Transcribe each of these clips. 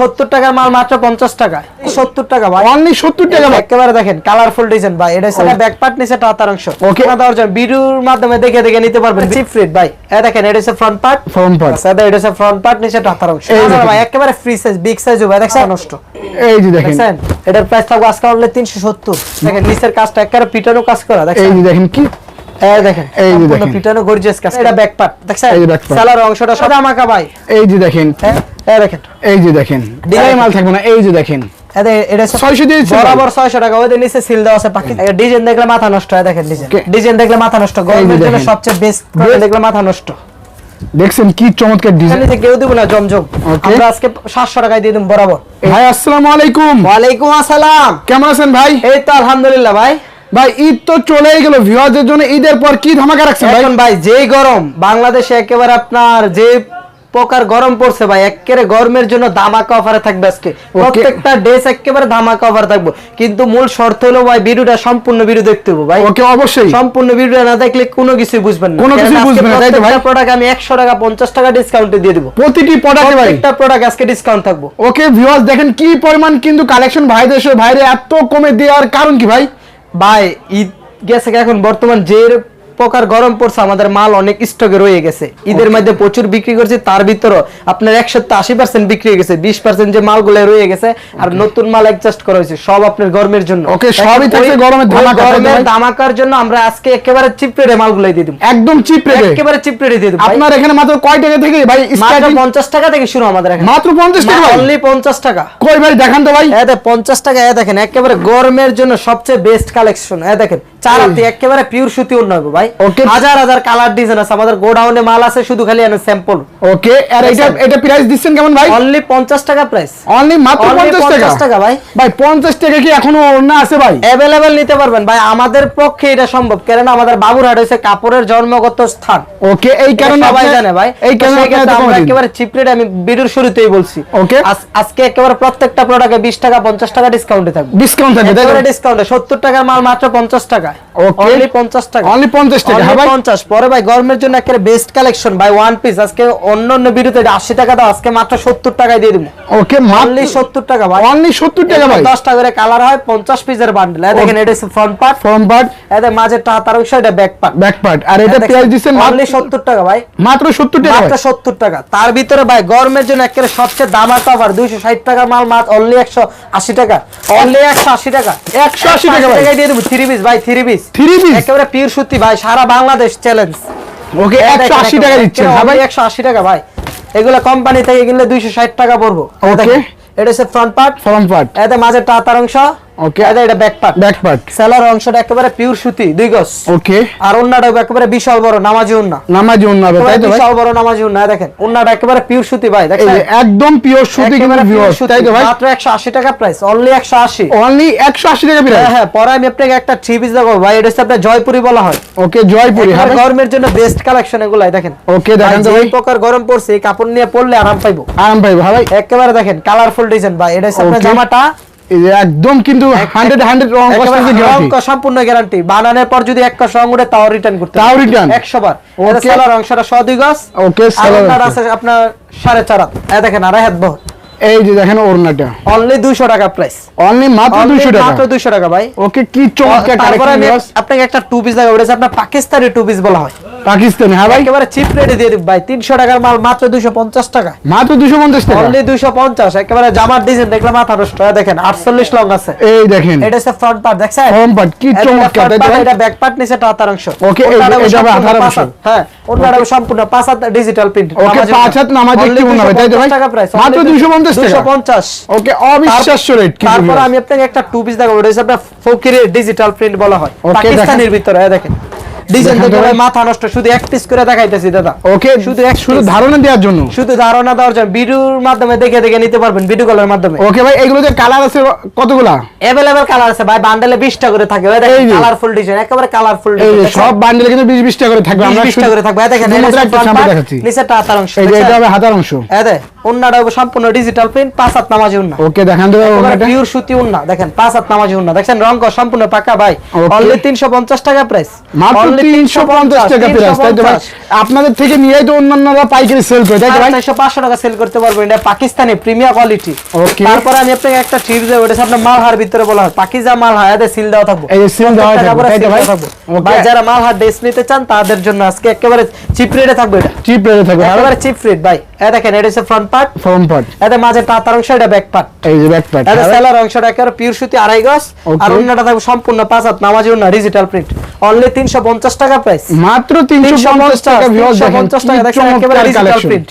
সত্তর টাকার মাল মাত্র পঞ্চাশ টাকা সত্তর টাকা ভাই। অনলি 70 টাকা ভাই। একেবারে দেখেন কালারফুল ডিজাইন ভাই। এটা হচ্ছে ব্যাক পার্ট নিচে টাতার অংশ। Okay. ওকে দেওয়ার জন্য ভিডিওর মাধ্যমে দেখে দেখে নিতে পারবেন। চিপ রেট ভাই। এই দেখেন এটা হচ্ছে ফ্রন্ট পার্ট Front part। এটা হচ্ছে ফ্রন্ট পার্ট নিচে টাতার অংশ। এই না, না, দেখেন। ভাই একেবারে ফ্রি সাইজ বিগ সাইজ ভাই দেখছেন? নষ্ট। এই যে দেখেন। দেখছেন? এটার প্রাইস থাকবে আজকে অনলি 370 দেখেন নিচের কাজটা একেবারে পিটানো কাজ করা। এই যে দেখেন কি? এই দেখেন এই যে দেখেন। পিটানো গর্জিয়াস কাজ এটা ব্যাক পার্ট দেখছেন এই যে back part। সেলার অংশটা সাদা মাখা ভাই এই যে দেখেন। হ্যাঁ? দেখেন। এই যে দেখেন। ডিজাইন মাল থাকবে না এই যে দেখেন। এটা 600 দিয়ে বরাবর 600 টাকা ওদের নিচে সিল দেওয়া আছে পাখি ডিজাইন দেখলে মাথা নষ্ট হয় দেখেন ডিজাইন। ডিজাইন দেখলে মাথা নষ্ট গরমের জন্য সবচেয়ে বেস্ট দেখলে মাথা নষ্ট। দেখছেন কি চমৎকার ডিজাইন। এখানে কেউ দিব না জমজম। আমরা আজকে 700 টাকায় দিয়ে দিন বরাবর। ভাই আসসালামু আলাইকুম। ওয়ালাইকুম আসসালাম। কেমন আছেন ভাই? এই তো আলহামদুলিল্লাহ ভাই। ভাই ঈদ তো চলেই গেল ভিউয়ারদের জন্য ঈদের পর কি ধামাকা রাখছেন ভাই? ভাই যেই গরম বাংলাদেশে একেবারে আপনার যে প্রকার গরম পড়ছে ভাই একেবারে গরমের জন্য ধামাকা অফারে থাকবে আজকে। প্রত্যেকটা ড্রেস একেবারে ধামাকা অফার থাকবে। কিন্তু মূল শর্ত হলো ভাই ভিডিওটা সম্পূর্ণ ভিডিও দেখতে হবে ভাই। ওকে অবশ্যই। সম্পূর্ণ ভিডিও না দেখলে কোনো কিছু বুঝবেন না। কোনো কিছুই বুঝবেন না, তাই তো ভাই? প্রোডাক্ট আমি 100 টাকা 50 টাকা ডিসকাউন্টে দিয়ে দেব। প্রতিটি প্রোডাক্টে ভাই। প্রত্যেকটা প্রোডাক্ট আজকে ডিসকাউন্ট থাকব। ওকে ভিউয়ার্স দেখেন কি পরিমাণ কিন্তু কালেকশন ভাইদের এসে ভাইরে এত কমে দেওয়ার কারণ কি ভাই? ভাই ঈদ গেছে এখন? বর্তমান যে প্রকার গরম পড়ছে আমাদের মাল অনেক স্টকে রয়ে গেছে। ঈদের মধ্যে প্রচুর বিক্রি করছি তার ভিতরে আপনার একশো আশি পার্সেন্ট বিক্রি হয়ে গেছে বিশ পার্সেন্ট যে মালগুলো রয়ে গেছে আর নতুন মাল অ্যাডজাস্ট করা হয়েছে সব আপনার গরমের জন্য। সবই থাকছে গরমের গরমের ধামাকার জন্য আমরা আজকে একেবারে চিপ রেটে মালগুলো দিয়ে দিব। একদম চিপ রেটে একেবারে চিপ রেটে দিয়ে দিব আপনার এখানে মাত্র কয় টাকা থেকে ভাই মাত্র স্টার্টিং? পঞ্চাশ টাকা থেকে শুরু আমাদের এখানে। মাত্র 50 টাকা অনলি পঞ্চাশ টাকা। কই ভাই দেখান তো ভাই। এ দেখেন পঞ্চাশ টাকা এ দেখেন একেবারে গরমের জন্য সবচেয়ে বেস্ট কালেকশন এ দেখেন একেবারে পিওর সুতি হবে ভাই. হাজার হাজার কালার ডিজাইন আছে আমাদের গোডাউনে মাল আছে শুধু খালি এনে স্যাম্পল ওকে আর এটা এটা প্রাইস দিচ্ছেন কেমন ভাই? অনলি পঞ্চাশ টাকা প্রাইস অনলি মাত্র 50 টাকা? 50 টাকা ভাই। ভাই 50 টাকা কি এখনও ওড়না আছে ভাই? অ্যাভেলেবেল নিতে পারবেন ভাই আমাদের পক্ষে এটা সম্ভব কেননা আমাদের বাবুরহাট হচ্ছে কাপড়ের জন্মগত স্থান। ওকে এই কারণে সবাই জানে ভাই। এই কারণে আমরা একেবারে চিপ রেট আমি ভিডিওর শুরুতেই বলছি। ওকে। আজকে একেবারে প্রত্যেকটা প্রোডাক্টে 20 টাকা 50 টাকা ডিসকাউন্টে থাকবে। ডিসকাউন্ট থাকবে? ডিসকাউন্টে 70 টাকার মাল মাত্র 50 টাকা. অনলি 50 টাকা। Only 50 টাকা, ভাই? 50 পরে ভাই গরমের জন্য একেবারে বেস্ট কালেকশন ভাই ওয়ান পিস আজকে অন্য অন্য ভিডিওতে 80 টাকা দাও। আজকে মাত্র 70 টাকায় দিয়ে দেবো। ওকে অনলি 70 টাকা ভাই। অনলি 70 টাকা ভাই। 10 টাকা করে কালার হয় 50 পিসের বান্ডেল দেখেন এটা হচ্ছে ফ্রন্ট পার্ট ফ্রন্ট পার্ট এদের মাঝে তার অংশ এটা ব্যাক পার্ট ব্যাক পার্ট আর এটা প্রাইস দিচ্ছেন অনলি 70 টাকা ভাই। মাত্র 70 টাকা মাত্র ভাই। সত্তর টাকা। তার ভিতরে ভাই গরমের জন্য একেবারে সবচেয়ে দামা কভার দুইশো ষাট টাকা মাল মাত্র অনলি একশো আশি টাকা। অনলি একশো আশি টাকা। 180 টাকা ভাই। দিয়ে দেবো। থ্রি পিস ভাই থ্রি পিস Three piece? একেবারে পিওর সুতি ভাই সারা বাংলাদেশ চ্যালেঞ্জ ওকে 180 টাকা দিচ্ছেন ভাই টাকা ভাই। এগুলা কোম্পানি থেকে কিনলে দুইশো ষাট টাকা পড়ব. এটা হচ্ছে ফ্রন্ট পার্ট ফ্রন্ট পার্ট এতে মাঝে টাতার অংশ। Okay. এতে এটা ব্যাক পার্ট ব্যাক পার্ট সেলার অংশটা একেবারে পিওর সুতি দুই গজ। ওকে আর অন্যটা একেবারে বিশাল বড় নামাজি উন্না নামাজি ওড়না তাই তো ভাই? বিশাল বড় নামাজি উন্না দেখেন উন্নাটা একেবারে পিওর সুতি ভাই দেখেন একদম পিওর সুতি কিন্তু ভিউয়ার্স তাই তো ভাই? মাত্র 180 টাকা প্রাইস অনলি 180 অনলি 180 টাকা হ্যাঁ প্রাইস হ্যাঁ পরে আমি আপনাকে একটা থ্রি পিস দেখাবো ভাই এটা হচ্ছে জয়পুরি বলা হয়। ওকে জয়পুরি হ্যাঁ গরমের জন্য বেস্ট কালেকশন এগুলাই দেখেন। ওকে দেখেন তো ভাই, ভাই। প্রকার গরম পড়ছে কাপড় নিয়ে পরলে আরাম পাইবো। আরাম ভাই ভাই? একেবারে দেখেন কালারফুল ডিজাইন ভাই এটা হচ্ছে জামাটা। একদম কিন্তু 100 100 রং গ্যারান্টি সম্পূর্ণ গ্যারান্টি বানানোর পর যদি এক রং উঠে তাও রিটার্ন করতে তাও রিটার্ন 100 বার। ওকে সেলার অংশটা 100 দুই গজ। অংশ। আছে আপনার সাড়ে চার হাত। এই দেখেন আড়াই হাত বহর। এই যে দেখেন ওড়নাটা। অনলি 200 টাকা প্রাইস অনলি মাত্র 200 টাকা। মাত্র 200 টাকা ভাই। ওকে কি চমৎকার তারপরে আমি আপনাকে একটা টু পিস দেখাবো। এটা আপনার পাকিস্তানি টু পিস বলা হয়। পাকিস্তানি হ্যাঁ ভাই? একেবারে চিপ রেটে দিয়ে দিব ভাই। 300 টাকার মাল মাত্র 250 টাকা। মাত্র 250 টাকা? অনলি 250 একেবারে জামার ডিজাইন দেখলে মাথা নষ্ট দেখেন 48 লং আছে। এই দেখেন। এটা হচ্ছে ফ্রন্ট পার্ট দেখছেন? Front part, কি চমৎকার, ভাই? এটা ব্যাক পার্ট নিচে টাতার অংশ। Okay, এই এটা আবার সম্পূর্ণ হাতার পাঁচ অংশ। হ্যাঁ ওনার সম্পূর্ণ পাঁচ হাত ডিজিটাল প্রিন্ট Okay, পাঁচ হাত নামাজে একটি মনে হবে, তাই তো ভাই? মাত্র 250 টাকা? 250 ওকে অবিশ্বাস্য রেট কিন্তু তারপর আমি আপনাকে একটা টু পিস দেখাবো। এটা হচ্ছে আপনার ফকিরের ডিজিটাল প্রিন্ট বলা হয়। পাকিস্তানের ভিতরে দেখেন। ডিজাইন দেখান তো দেখে ভাই। ভাই মাথা নষ্ট শুধু এক পিস করে দেখাইতেছি দাদা। ওকে শুধু এক শুধু ধারণা দেওয়ার জন্য। শুধু ধারণা দেওয়ার জন্য। ভিডিওর মাধ্যমে দেখে দেখে নিতে পারবেন ভিডিও কলের মাধ্যমে। ওকে ভাই এগুলোতে কালার আছে কতগুলা? অ্যাভেলেবেল কালার আছে ভাই বান্ডেলে 20 করে থাকে। ওই দেখেন কালারফুল ডিজাইন একেবারে কালারফুল এই সব বান্ডেলে কিন্তু 20 20 করে থাকবে। আমরা 20 করে থাকবে। দেখেন শুধুমাত্র এটা একটা front sample part, দেখাচ্ছি। নিচে টাতার অংশ এই যে এটা হবে হাতার অংশ। এই দে উন্নাটা সম্পূর্ণ ডিজিটাল প্রিন্ট পাঁচ হাত নামাজি ওকে দেখান তো ওনাটা পিওর সুতি উন্না দেখেন পাঁচ হাত নামাজি উন্না দেখছেন রং কর সম্পূর্ণ পাকা ভাই. অনলি তিনশো পঞ্চাশ টাকা প্রাইস মাত্র তিনশো পঞ্চাশ টাকা প্রাইস তাই তো ভাই? আপনাদের থেকে তো অন্যান্যরা পাইকারি সেল করে তাই তো ভাই? টাকা সেল করতে এটা পাকিস্তানি কোয়ালিটি. তারপরে আমি আপনাকে একটা দেবো এটা আপনার মালহার ভিতরে বলা হয় পাকিজা এদের সিল দেওয়া থাকব। এই যে seal দেওয়া থাকবে, তাই তো ভাই? দেওয়া থাকবে। Okay. ভাই যারা মালহার ড্রেস নিতে চান তাদের জন্য আজকে একেবারে চিপ রেটে থাকবে এটা। চিপ রেটে থাকবে। একেবারে চিপ রেট ভাই। দেখেন এটা হচ্ছে ফ্রন্ট পার্ট ফ্রন্ট পার্ট এতে মাঝে অংশ এটা ব্যাক পার্ট এই যে ব্যাক পার্ট এটা সেলার অংশটা একেবারে পিওর সুতি আড়াই গজ। আর অন্যটা থাকবে সম্পূর্ণ পাঁচ হাত নামাজি না ডিজিটাল প্রিন্ট অনলি তিনশো পঞ্চাশ টাকা প্রাইস মাত্র 350 টাকা ভিউয়ার্স দেখেন 350 টাকা দেখেন, একেবারে ডিজিটাল প্রিন্ট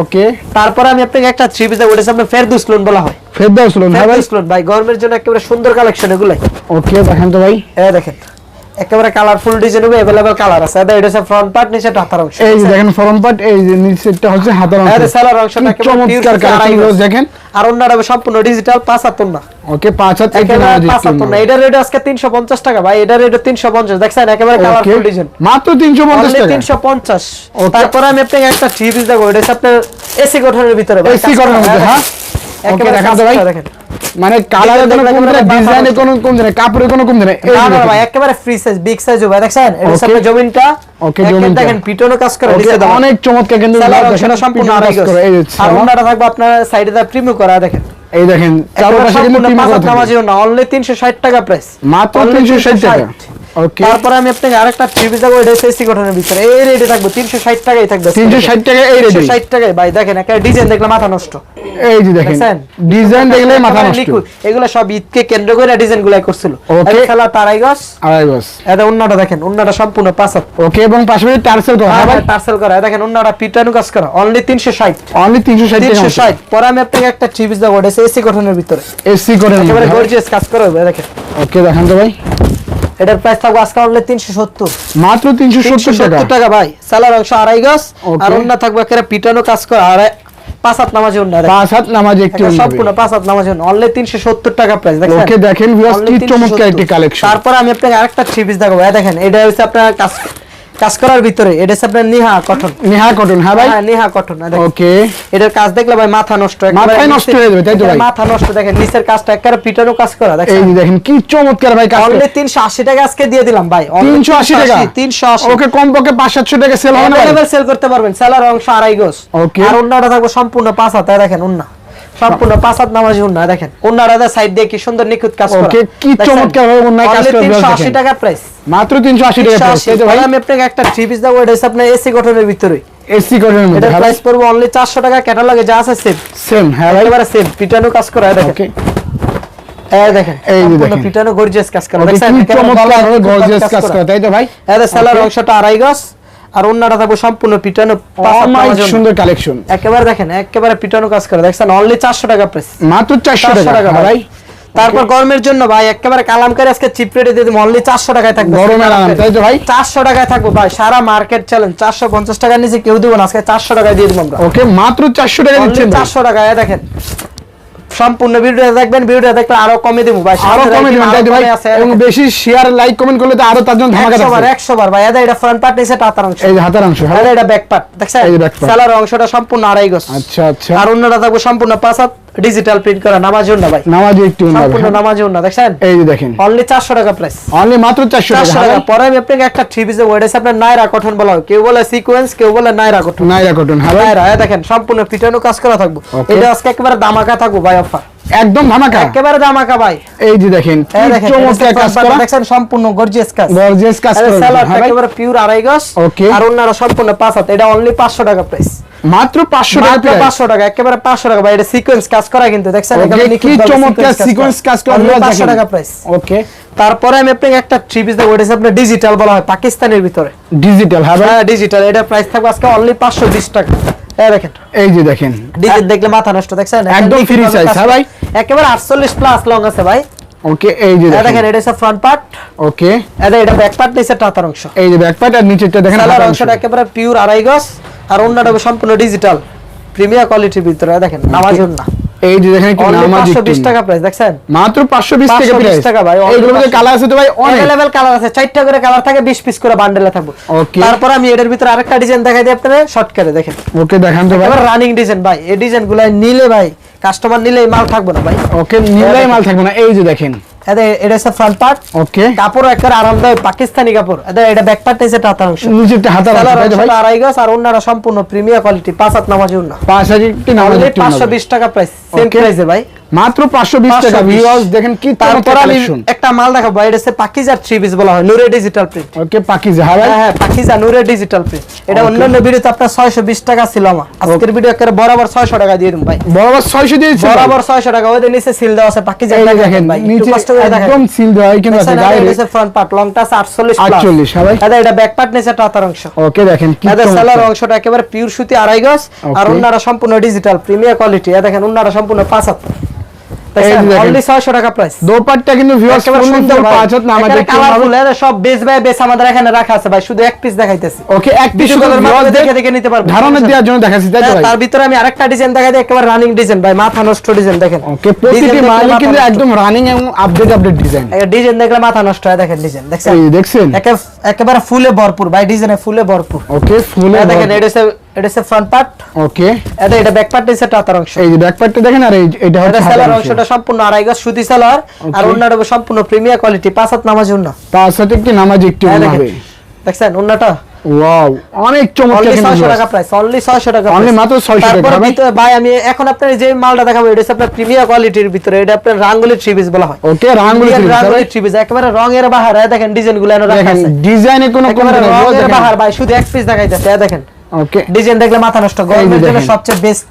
ওকে তারপরে আমি আপনাকে একটা থ্রি পিস ওটা সামনে ফেরদৌস লোন বলা হয়। ফেরদৌস লোন হ্যাঁ ভাই। ফেরদৌস লোন ভাই গরমের জন্য একেবারে সুন্দর কালেকশন এগুলাই। ওকে দেখেন তো ভাই। এ দেখেন। একেবারে কালারফুল ডিজাইন হবে अवेलेबल কালার আছে এটা এটা হচ্ছে ফ্রন্ট পার্ট নিচে টাতার অংশ এই যে দেখেন ফ্রন্ট পার্ট এই যে নিচেরটা হচ্ছে হাতের অংশ এই সেলার অংশটা কি একেবারে pure চমৎকার সুতি আড়াই কালেকশন গজ। দেখেন আর অন্যটা হবে সম্পূর্ণ ডিজিটাল পাঁচ হাত না ওকে পাঁচ হাত একেবারে একেবারে পাঁচ হাত না এটার রেট আজকে 350 টাকা ভাই এটার রেট 350 দেখছেন একেবারে ওকে কালারফুল ডিজাইন মাত্র 350 অনলি টাকা 350 Okay. তারপরে আমি আপনাকে একটা থ্রি পিস দেবো এটা হচ্ছে আপনার এসি গঠনের ভিতরে ভাই। AC গঠনের ভিতরে, হ্যাঁ? একেবারে Okay, দেখান মানে কালারে কোনো দেখলে কম একেবারে নেই ডিজাইনে। কোনো কম নেই কাপড়ে কোনো কম নেই না না ভাই একেবারে ফ্রি সাইজ বিগ সাইজ হবে। দেখছেন? এটা. আপনার জমিনটা। একেবারে জমিনটা। দেখেন পিটনো কাজ করে নিচে অনেক চমৎকার কিন্তু অংশটা সম্পূর্ণ আড়াই গজ। এই যে আর। অন্যটা থাকবে আপনার সাইডে দা প্রিমিও করা দেখেন। এই দেখেন চারপাশে কিন্তু পাঁচ করা নামাজিও না অনলি 360 টাকা প্রাইস মাত্র 360 টাকা। ওকে তারপরে আমি আপনাকে আরেকটা থ্রি দেবো এটা হচ্ছে এসি গঠনের ভিতরে। এই রেটে থাকবে 360 টাকাই থাকবে 360 টাকা এই রেডি 360 টাকায় ভাই দেখেন একটা ডিজাইন দেখলে মাথা নষ্ট। এই যে দেখেন ডিজাইন দেখলে মাথা নষ্ট। এগুলো সব ঈদকে কেন্দ্র করে ডিজাইন গুলাই করছিল। Okay. খেলা তারাই গছ। আড়াই বাস এটা উন্নাটা দেখেন উন্নাটা সম্পূর্ণ পাঁচ ওকে এবং পাশাপাশি টার্সেল করা হ্যাঁ টার্সেল করা। দেখেন উন্নাটা পিটানো কাজ করা। অনলি তিনশো ষাট। অনলি 360 টাকা তিনশো ষাট। পরে আমি আপনাকে একটা থ্রি পিস দেবো এসি গঠনের ভিতরে। এসি করে একেবারে গর্জিয়াস কাজ করা হবে দেখেন। ওকে দেখেন তো ভাই। এটার প্রাইস থাকবে আজকে অনলি তিনশো সত্তর। মাত্র 370 টাকা। টাকা ভাই। সালার অংশ আড়াই গজ আর অন্য থাকবে একেবারে পিটানো কাজ করা আর পাঁচ হাত নামাজি পাঁচ হাত নামাজ একটি সম্পূর্ণ পাঁচ হাত নামাজি অন্য অনলি তিনশো সত্তর টাকা প্রাইস দেখেন ওকে দেখেন ভিউয়ার্স কি চমৎকার একটি কালেকশন তারপর আমি আপনাকে আরেকটা থ্রি পিস দেখাবো। দেখেন এটা হচ্ছে আপনার কাজ করার ভিতরে এটা আপনার নিহা কটন নেহা কটন হ্যাঁ ভাই? হ্যাঁ নিহা কটন ওকে। এটার কাজ দেখলে ভাই মাথা নষ্ট মাথায় নষ্ট হয়ে যাবে, তাই তো ভাই? মাথা নষ্ট দেখেন নিচের কাজটা একেবারে পিটানো কাজ করা এই দেখেন যে দেখেন কি চমৎকার ভাই কাজ অনলি তিনশো আশি টাকা আজকে দিয়ে দিলাম ভাই 380 টাকা? তিনশো আশি। ওকে কম পক্ষে 5 700 টাকা সেল হবে না? সেল করতে পারবেন সেলার অংশ আড়াই গোস। Okay. আর অন্যটা থাকবে সম্পূর্ণ পাঁচ হাত এই দেখেন অন্য সম্পূর্ণ পাঁচ হাত নামাজি উন্না দেখেন অন্যটা সাইড দিয়ে কি সুন্দর নিখুঁত কাজ করা। Okay, কি চমৎকার ভাবে অন্যায় কাজ করা, তিনশো আশি দেখেন। টাকা প্রাইস মাত্র 380 টাকা প্রাইস এই ভাই। আমি আপনাকে একটা থ্রি পিস দেবো এটা আপনার এসি গঠনের ভিতরে এসি কটনের মধ্যে হ্যাঁ প্রাইস পড়বে অনলি চারশো টাকা ক্যাটালগে যা আছে সেম সেম হ্যাঁ ভাই। একেবারে সেম পিটানো কাজ করা দেখেন। ওকে এই দেখেন এই যে দেখেন। পিটানো গর্জিয়াস কাজ করা ওকে কি চমৎকার গর্জিয়াস কাজ করা। তাই তো ভাই? এদের সেলার অংশটা আড়াই গজ আর অন্যটা থাকবে সম্পূর্ণ পিটানো। সুন্দর কালেকশন একেবারে দেখেন একেবারে পিটানো কাজ করে। দেখছেন অনলি চারশো টাকা প্রাইস মাত্র চারশো টাকা ভাই। তারপর গরমের জন্য ভাই একেবারে কালামকারি আজকে চিপ রেটে দিয়ে দিব। অনলি চারশো টাকায় থাকবে। গরমের আরাম, তাই তো ভাই? চারশো টাকায় থাকবে ভাই। সারা মার্কেট চ্যালেঞ্জ চারশো পঞ্চাশ টাকার নিচে কেউ দিব না। আজকে চারশো টাকায় দিয়ে দিব আমরা। ওকে মাত্র 400 টাকা দিচ্ছেন চারশো টাকায় দেখেন। সম্পূর্ণ ভিডিওটা দেখবেন ভিডিওটা দেখলে আরও কমে দেবো ভাই। আরও কমে ভাই এবং বেশি শেয়ার লাইক কমেন্ট করলে তো আরও তার জন্য ধামাকা একশো বার থাকবে। একশো বার ভাই। এটা এটা ফ্রন্ট পার্ট নিচে টাতার অংশ। এই যে হাতের অংশ হ্যাঁ। এটা ব্যাক পার্ট দেখছেন? এই যে ব্যাক পার্ট সেলার অংশটা সম্পূর্ণ আড়াই গজ। আচ্ছা আচ্ছা। আর অন্যটা থাকবে সম্পূর্ণ পাঁচ হাত। ডিজিটাল প্রিন্ট করা নামাজ না ভাই। নামাজ একটু সম্পূর্ণ নামাজ না দেখেন এই যে দেখেন। অনলি চারশো টাকা প্রাইস অনলি মাত্র 400 টাকা। চারশো টাকা। পরে আমি আপনাকে একটা থ্রি পিসের ওয়েট আছে আপনার নাইরা কটন বলা হয়। কেউ বলে সিকোয়েন্স কেউ বলে নাইরা কটন নাইরা কটন হ্যাঁ নাইরা দেখেন সম্পূর্ণ পিটানো কাজ করা থাকব। এটা আজকে একেবারে দামাকা থাকব ভাই অফার একদম ধামাকা। একেবারে দামাকা ভাই। এই যে দেখেন এই চমৎকার কাজ করা। দেখছেন সম্পূর্ণ গর্জিয়াস কাজ। গর্জিয়াস কাজ করা? একেবারে পিওর আড়াই গজ। আর অন্যরা সম্পূর্ণ পাঁচ হাত। এটা অনলি পাঁচশো টাকা প্রাইস মাত্র 500 টাকা মাত্র 500 টাকা একেবারে 500 টাকা ভাই। এটা সিকোয়েন্স কাজ করা কিন্তু দেখছেন Okay, একেবারে কি চমৎকার সিকোয়েন্স কাজ করা। 500 টাকা প্রাইস ওকে তারপরে আমি আপনাকে একটা থ্রি পিস দেবো আপনার ডিজিটাল বলা হয় পাকিস্তানের ভিতরে। ডিজিটাল হ্যাঁ ডিজিটাল এটা প্রাইস থাকবে আজকে অনলি 520 টাকা। দেখেন। এই যে দেখেন। ডিজিটাল দেখলে মাথা নষ্ট দেখছেন? একদম নিখুঁতভাবে free হ্যাঁ ভাই? একেবারে 48 প্লাস লং আছে ভাই। ওকে এই যে দেখেন। দেখেন এটা হচ্ছে ফ্রন্ট পার্ট ওকে এটা এটা ব্যাক পার্ট নিচে টাতার অংশ। এই যে ব্যাক পার্ট আর নিচেরটা দেখেন সালার অংশটা একেবারে পিওর আড়াই গজ। আর অন্যটা সম্পূর্ণ ডিজিটাল প্রিমিয়ার কোয়ালিটির ভিতরে দেখেন নামাজ না এই যে দেখেন কি অনলি নামাজি পাঁচশো বিশ টুন। টাকা প্রাইস দেখছেন? মাত্র 520 টাকা 520 টাকা ভাই, এইগুলোর মধ্যে কালার আছে তো ভাই অনেক। কালার আছে চারটা করে কালার থাকে 20 পিস করে বান্ডেলে থাকবে. তারপর আমি এটার ভিতরে আরেকটা ডিজাইন দেখাই দিই আপনাদের শর্টকাটে দেখেন। ওকে দেখান তো ভাই। এবার রানিং ডিজাইন ভাই এই ডিজাইনগুলো নিলে ভাই কাস্টমার নিলে মাল থাকবে না ভাই। ওকে নিলেই মাল থাকবে না। এই যে দেখেন এটা এটা হচ্ছে ফ্রন্ট পার্ট ওকে কাপড় একটা আরামদায়ক পাকিস্তানি কাপড়। এটা এটা ব্যাক পার্ট অংশ নিচেরটা ভাই? আড়াই গজ আর অন্যরা সম্পূর্ণ কোয়ালিটি পাঁচ হাত নামাজি উন্না পাঁচ হাজার পাঁচশো বিশ টাকা প্রাইস সেম প্রাইসে ভাই। মাত্র 520 টাকা ভিউয়ার্স দেখেন কি তারপর আমি একটা মাল দেখাবো এটা হচ্ছে পাকিজার পিস বলা হয় নুরে ডিজিটাল প্রিন্ট ওকে পাকিজা হ্যাঁ হ্যাঁ পাকিজা নুরে ডিজিটাল প্রিন্ট এটা. অন্যান্য ভিডিওতে আপনার ছয়শো বিশ টাকা ছিল আমার। আজকের ভিডিও একেবারে বরাবর ছয়শো টাকা দিয়ে দিন ভাই। বরাবর 600 দিয়েছে বরাবর ছয়শো টাকা ওদের নিচে সিল দেওয়া আছে পাকিজা দেখেন ভাই নিচে একদম সিল দেওয়া আছে গায়ে ফ্রন্ট পার্ট লংটা আছে 48 প্লাস 48 হ্যাঁ ভাই। এটা ব্যাক পার্ট নিচে টাতার অংশ। ওকে দেখেন কি। সেলার অংশটা একেবারে পিওর সুতি আড়াই গজ আর. অন্যরা সম্পূর্ণ ডিজিটাল প্রিমিয়ার কোয়ালিটি দেখেন অন্যরা সম্পূর্ণ পাঁচ হাত এই যে দেখেন। অনলি 600 টাকা প্রাইস দোপাট্টা কিন্তু ভিউয়ার্স সুন্দর পাঁচ হাত নামাজি একেবারে একটি কালারফুল নামাজি। এদের সব বেস বাই বেস আমাদের এখানে রাখা আছে ভাই শুধু এক পিস দেখাইতেছি। ওকে এক পিস Video call এর মাধ্যমে দেখে দেখে নিতে পারবেন। ধারণা দেওয়ার জন্য দেখাচ্ছি তাই তো হ্যাঁ, ভাই? তার ভিতরে আমি আরেকটা ডিজাইন দেখাই দিই একেবারে রানিং ডিজাইন ভাই মাথা নষ্ট ডিজাইন দেখেন। ওকে প্রতিটি কিন্তু একদম রানিং এবং আপডেট আপডেট ডিজাইন ডিজাইন দেখলে মাথা নষ্ট হয় দেখেন ডিজাইন দেখছেন? দেখছেন? একেবারে ফুলে ভরপুর ভাই ডিজাইনে ফুলে ভরপুর। ওকে ফুলে দেখেন এটা এটা হচ্ছে ফ্রন্ট পার্ট ওকে এটা এটা ব্যাক পার্ট নিচে টাতার অংশ এই যে ব্যাক পার্টটা দেখেন আর এই এটা হচ্ছে সেলার অংশটা সম্পূর্ণ আড়াই গজ সুতি সেলার আর. অন্যটা সম্পূর্ণ প্রিমিয়ার কোয়ালিটি পাঁচ হাত নামাজ অন্য তার সাথে একটি নামাজি একটি হ্যাঁ, দেখেন। হবে দেখছেন অন্যটা ওয়াও অনেক চমৎকার কিন্তু 600 টাকা প্রাইস অনলি 600 টাকা price। মাত্র 600 টাকা, তারপরে ভাই। ভিতরে ভাই আমি এখন আপনার যে মালটা দেখাবো এটা আপনার প্রিমিয়ার কোয়ালিটির ভিতরে এটা আপনার রাঙ্গুলি থ্রি পিস বলা হয় ওকে Rangoli Indian three Rangoli. Three piece একেবারে রঙের বাহার এই দেখেন ডিজাইনগুলো এনে রাখা আছে ডিজাইনে কোনো নেই রঙের দেখেন। বাহার ভাই শুধু এক পিস দেখাইতেছে দেখেন ওকে ডিজাইন দেখলে মাথা নষ্ট গরমের জন্য সবচেয়ে বেস্ট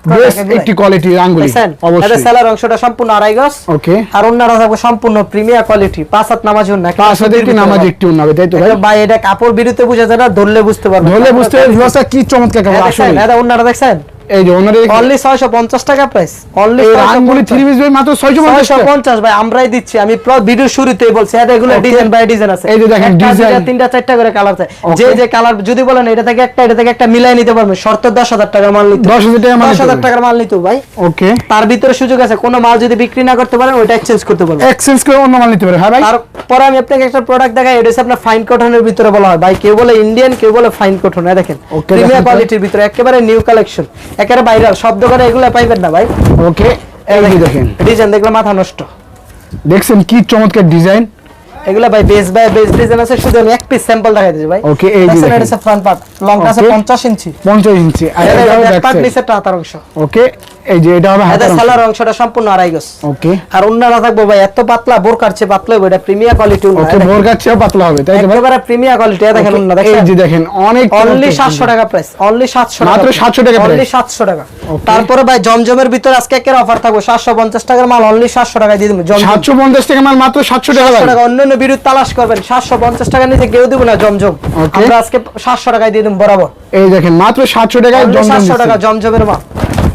একটি কোয়ালিটি আঙ্গুলি। দেখছেন? এটা সেলার অংশটা সম্পূর্ণ আড়াই গজ। ওকে আর থাকবে সম্পূর্ণ প্রিমিয়ার কোয়ালিটি পাঁচ হাত নামাজ জন্য পাঁচ হাত একটি নামাজ একটি উন্নবে তাই তো ভাই? এটা কাপড় বিরুতে বুঝা যায় না ধরলে বুঝতে পারবে ধরলে বুঝতে পারবে কি চমৎকার হ্যাঁ, কাপড় আসলে। এটা অন্যরা দেখছেন? এই যে ওনারে অনলি 650 টাকা price only Rangoli three piece ভাই মাত্র 650 650 ভাই আমরাই দিচ্ছি। আমি ভিডিও শুরুতেই বলছি এটা এগুলো ডিজাইন বাই ডিজাইন আছে। এই যে দেখেন। দুইটা, তিনটা চারটা করে কালার আছে যে যে কালার যদি বলেন এটা থেকে একটা এটা থেকে একটা মিলাই নিতে পারবেন। শর্ত 10000 টাকার মাল নিতে 10,000 টাকার মাল 10000 হবে। টাকার মাল নিতে ভাই। ওকে তার ভিতরে সুযোগ আছে। কোনো মাল যদি বিক্রি না করতে পারেন ওইটা এক্সচেঞ্জ করতে পারবেন এক্সচেঞ্জ করে অন্য মাল নিতে পারে। হ্যাঁ ভাই? তারপরে আমি আপনাকে একটা প্রোডাক্ট দেখাই। এটা হচ্ছে আপনার ফাইন কটনের ভিতরে বলা হয়। ভাই কেউ বলে ইন্ডিয়ান কেউ বলে ফাইন কটন দেখেন। প্রিমিয়ার কোয়ালিটির ভিতরে। একেবারে নিউ কালেকশন একেবারে বাইরে সব দোকানে এগুলো পাইবেন না ভাই। ওকে এই দেখেন ডিজাইন দেখলে মাথা নষ্ট। দেখছেন কি চমৎকার ডিজাইন এগুলা ভাই বেস বাই বেস ডিজাইন আছে শুধু আমি এক পিস স্যাম্পল দেখাই দিচ্ছি ভাই। ওকে এই যে দেখেন। এটা হচ্ছে ফ্রন্ট পার্ট লং আছে 50 ইঞ্চি। 50 ইঞ্চি আর এটা এটা ব্যাক পার্ট নিচে টাতার অংশ। ওকে এই যে এটা হবে হাতার সেলার অংশটা সম্পূর্ণ আড়াই গজ। ওকে আর থাকব ভাই এত পাতলা বোরকার চেয়ে পাতলা হবে এটা প্রিমিয়ার কোয়ালিটি ওকে বোর গাছে পাতলা হবে তাই তো একেবারে প্রিমিয়ার কোয়ালিটি দেখেন অন্য এই যে দেখেন অনেক অনলি চমৎকার সাতশো টাকা প্রাইস অনলি সাতশো মাত্র 700 টাকা অনলি price। সাতশো টাকা। তারপরে ভাই জমজমের ভিতরে আজকে একের অফার থাকব সাতশো পঞ্চাশ টাকার মাল অনলি সাতশো টাকায় দিয়ে দেবো জমজম। 750 টাকা মাল মাত্র 700 টাকা টাকা অন্যান্য বিরুদ্ধ তালাশ করবেন সাতশো পঞ্চাশ টাকা নিচে কেউ দিব না জমজম। আমরা আজকে সাতশো টাকায় দিয়ে দেবো বরাবর। এই দেখেন মাত্র 700 টাকায় জমজম সাতশো দিচ্ছে। টাকা জমজমের মাল।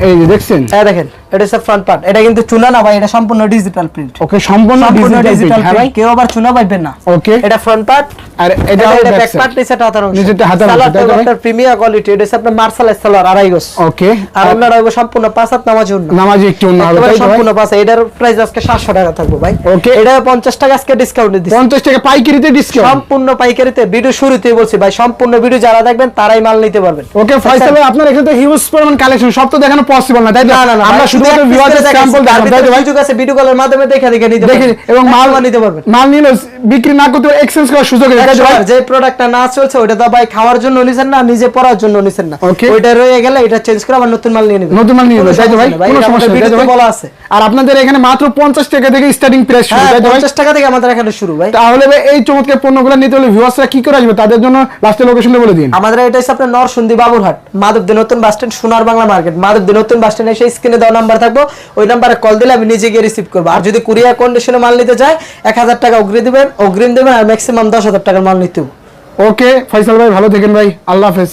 এই যে দেখছেন? হ্যাঁ দেখেন। এটা হচ্ছে ফ্রন্ট পার্ট এটা কিন্তু চুনা না ভাই এটা সম্পূর্ণ ডিজিটাল প্রিন্ট ওকে সম্পূর্ণ ডিজিটাল হ্যাঁ ভাই? প্রিন্ট কেউ আবার চুনা পাইবেন না। ওকে এটা ফ্রন্ট পার্ট আর এটা এটা ব্যাক পার্ট নিচে হাতার অংশ। নিচেরটা হাতার অংশ, ভাই? আপনার প্রিমিয়ার কোয়ালিটি এটা আপনার মার্শাল সালার আড়াই গজ। ওকে আর অন্যরা হবে সম্পূর্ণ পাঁচ হাত নামাজ জন্য নামাজি একটু অন্য হবে তাই সম্পূর্ণ পাঁচ এটার প্রাইস আজকে সাতশো টাকা থাকবে ভাই। ওকে এটা পঞ্চাশ টাকা আজকে ডিসকাউন্ট দিচ্ছি 50 টাকা পাইকারিতে ডিসকাউন্ট সম্পূর্ণ পাইকারিতে। ভিডিও শুরুতেই বলছি ভাই সম্পূর্ণ ভিডিও যারা দেখবেন তারাই মাল নিতে পারবেন। ওকে ফয়সাল ভাই আপনার এখানে তো হিউজ পরিমাণ কালেকশন সব তো দেখানো পসিবল না তাই না আমরা ভিউয়ারদের স্যাম্পল তাই তো ভিতরে ভাই আছে ভিডিও কলের মাধ্যমে দেখে দেখে নিতে পারবেন। এবং মাল নিতে পারবেন। মাল নিলে বিক্রি না করতে এক্সচেঞ্জ করার সুযোগ আছে ভাই। যে প্রোডাক্টটা না চলছে ওটা তো ভাই খাওয়ার জন্য নিছেন না নিজে পড়ার জন্য নিছেন না। ওইটা রয়ে গেলে এটা চেঞ্জ করে আবার নতুন মাল নিয়ে নেবেন। নতুন মাল নিয়ে কোনো নেবে, তাই তো ভাই? কোনো সমস্যা নেই, বলা আছে। আর আপনাদের এখানে মাত্র 50 টাকা থেকে স্টার্টিং প্রাইস শুরু হ্যাঁ তাই তো ভাই? পঞ্চাশ টাকা থেকে আমাদের এখানে শুরু ভাই। তাহলে ভাই এই চমৎকার পণ্যগুলো নিতে হলে ভিউয়ার্সরা কি করে আসবে? তাদের জন্য লাস্টের লোকেশনটা বলে দিন। আমাদের এটা হচ্ছে আপনার নরসুন্দি বাবুরহাট মাধবদী নতুন বাস স্ট্যান্ড সোনার বাংলা মার্কেট মাধবদী নতুন বাস স্ট্যান্ড এসে স্ক্রিনে দেওয়া নাম্বার থাকব, ওই নাম্বারে কল দিলে আমি নিজে গিয়ে রিসিভ করব। আর যদি কুরিয়ার কন্ডিশনে মাল নিতে চাই এক হাজার টাকা অগ্রিম দেবেন অগ্রিম দেবেন আর ম্যাক্সিমাম দশ হাজার টাকার মাল নিতে ওকে ফয়সাল ভাই, ভালো থাকেন ভাই। আল্লাহ হাফেজ।